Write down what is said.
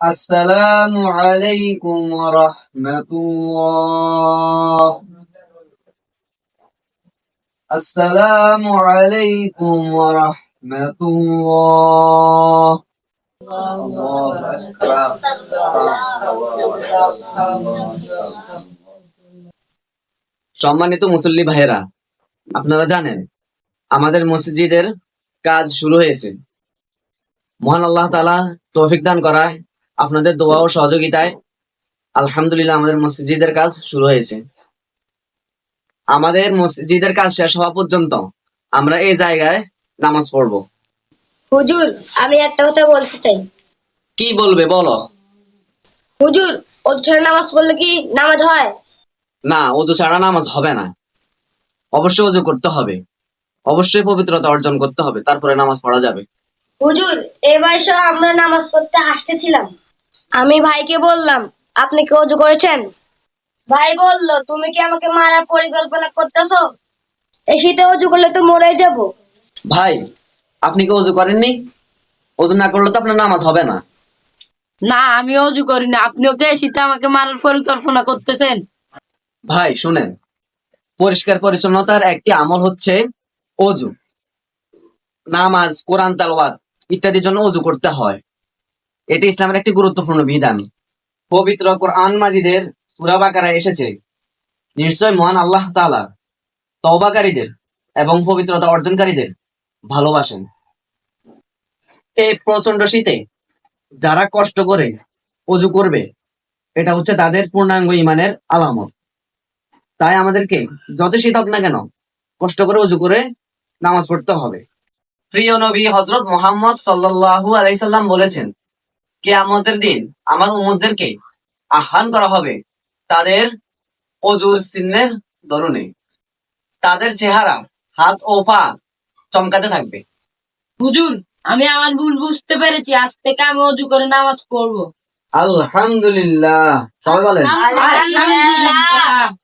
আসসালামু সম্মানিত মুসল্লি ভাইয়েরা, আপনারা জানেন, আমাদের মসজিদের কাজ শুরু হয়েছে। মহান আল্লাহ তালা তৌফিক দান করায় আপনাদের দোয়া ও সহযোগিতায় আলহামদুলিল্লাহ আমাদের মসজিদের কাজ শুরু হয়েছে। আমাদের মসজিদের কাজ শেষ হওয়া পর্যন্ত আমরা এই জায়গায় নামাজ পড়ব। হুজুর আমি একটা কথা বলতে চাই। কি বলবে বলো। হুজুর অজুর নামাজ পড়লে কি নামাজ হয়? না অজু ছাড়া নামাজ হবে না। অবশ্যই অজু করতে হবে। অবশ্যই পবিত্রতা অর্জন করতে হবে তারপরে নামাজ পড়া যাবে। হুজুর এ বয়সে আমরা নামাজ পড়তে আসতেছিলাম। আমি ভাইকে বললাম আপনি কি অজু করেছেন? ভাই বলল তুমি কি আমাকে মারার পরিকল্পনা করতেছো? এই শীতে অজু করলে তো মরে যাব। ভাই আপনি কি অজু করেননি? অজু না করলে তো আপনার নামাজ হবে না। না আমি অজু করি না আপনি ওকে শীতে আমাকে মারার পরিকল্পনা করতেছেন? ভাই শুনেন পরিষ্কার পরিচ্ছন্নতার একটি আমল হচ্ছে অজু। নামাজ কোরআন তালওয়াত ইত্যাদির জন্য অজু করতে হয়। এটি ইসলামের একটি গুরুত্বপূর্ণ বিধান। পবিত্র কোরআন মাজিদের সূরা বাকারায় এসেছে। নিশ্চয় মহান আল্লাহ তাআলা তওবাকারীদের এবং পবিত্রতা অর্জনকারীদের ভালোবাসেন। এই প্রচণ্ড শীতে যারা কষ্ট করে অজু করবে, এটা হচ্ছে তাদের পূর্ণাঙ্গ ইমানের আলামত। তাই আমাদেরকে যত শীত হোক না কেন কষ্ট করে উজু করে নামাজ পড়তে হবে। প্রিয় নবী হজরত মোহাম্মদ সাল্লাল্লাহু আলাইসাল্লাম বলেছেন কেয়ামতের দিন আমার উম্মতদেরকে আহ্বান করা হবে তাদের অজুর চিহ্নের ধরনে। তাদের চেহারা হাত ও পা চমকাতে থাকবে। হুজুর আমি আমার ভুল বুঝতে পেরেছি। আজ থেকে আমি অজু করে নামাজ পড়ব। আলহামদুলিল্লাহ। সবাই বলেন। আলহামদুলিল্লাহ।